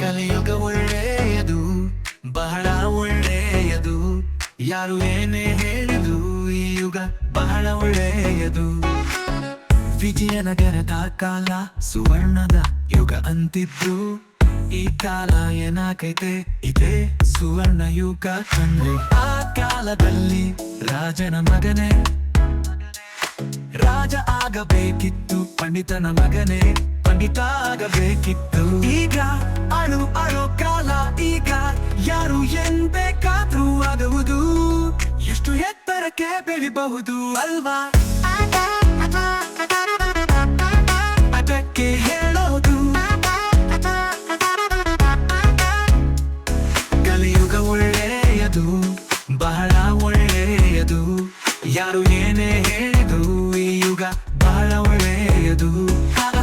ಕಲಿಯುಗ ಒಳ್ಳೆಯದು, ಬಹಳ ಒಳ್ಳೆಯದು. ಯಾರು ಏನೇ ಹೇಳಿದು ಈ ಯುಗ ಬಹಳ ಒಳ್ಳೆಯದು. ವಿಜಯನಗರದ ಕಾಲ ಸುವರ್ಣದ ಯುಗ ಅಂತಿದ್ದು. ಈ ಕಾಲ ಏನಾಗೈತೆ? ಇದೆ ಸುವರ್ಣ ಯುಗ ಕಣ್ರಿ ಆ ಕಾಲದಲ್ಲಿ ರಾಜನ ಮಗನೇ. ರಾಜ ಆಗಬೇಕಿತ್ತು, ಪಂಡಿತನ ಮಗನೇ. ಪಂಡಿತ ಆಗಬೇಕಿತ್ತು. ಈಗ ಎತ್ತರಕ್ಕೆ ಬೆಳಿಬಹುದು ಅಲ್ವಾ? ಅದಕ್ಕೆ ಹೇಳೋದು. ಕಲಿಯುಗ ಒಳ್ಳೆಯದು, ಬಹಳ ಒಳ್ಳೆಯದು. ಯಾರು ಏನೇ ಹೇಳಿದು ಈ ಯುಗ ಬಹಳ ಒಳ್ಳೆಯದು.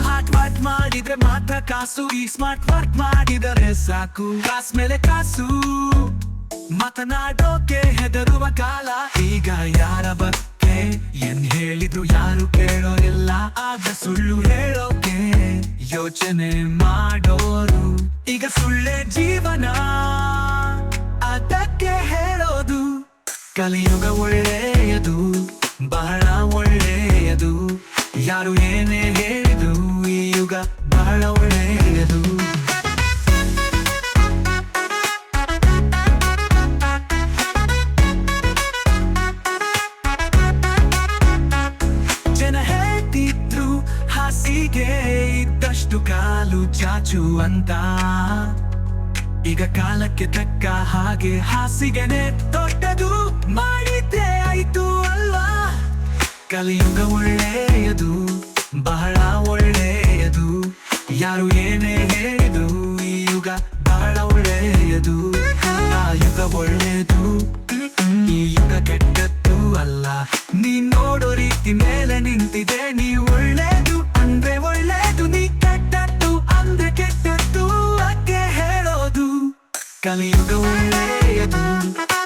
ಹಾಟ್ ವಾಟ್ ಮಾಡಿದ್ರೆ ಮಾತ್ರ ಕಾಸು, ಈ ಸ್ಮಾರ್ಟ್ ವರ್ಕ್ ಮಾಡಿದರೆ ಸಾಕು. ಕಾಸ್ ಮೇಲೆ ಕಾಸು. ಮಾತನಾಡೋಕೆ ಹೆದರುವ ಕಾಲ. ಈಗ ಯಾರ ಬಗ್ಗೆ ಏನ್ ಹೇಳಿದ್ರು ಯಾರು ಕೇಳೋರಿಲ್ಲ. ಆಗ ಸುಳ್ಳು ಹೇಳೋಕೆ ಯೋಚನೆ ಮಾಡೋರು. ಈಗ ಸುಳ್ಳೆ ಜೀವನ. ಅದಕ್ಕೆ ಹೇಳೋದು. ಕಲಿಯುಗ ಒಳ್ಳೆಯದು. ಬಹಳ ಒಳ್ಳೆಯದು ಹಾಸಿಗೆ ಇದ್ದಷ್ಟು ಕಾಲು ಚಾಚು ಅಂತ. ಈಗ ಕಾಲಕ್ಕೆ ತಕ್ಕ ಹಾಗೆ ಹಾಸಿಗೆನೆ ದೊಡ್ಡದು ಮಾಡಿದ್ದೆ ಆಯ್ತು ಅಲ್ವಾ? ಕಲಿಯುಗ ಒಳ್ಳೆಯದು, ಬಹಳ ಒಳ್ಳೆಯದು. ಯಾರು ಏನೇ ಹೇಳಿದು ಈ ಯುಗ ಬಹಳ ಒಳ್ಳೆಯದು. ಆ ಯುಗ ಒಳ್ಳೆಯದು, ಈ ಯುಗ ಕೆಟ್ಟದ್ದು ಅಲ್ಲ. ನೀನ್ ನೋಡೋ ರೀತಿ Calindo, hey, yeah.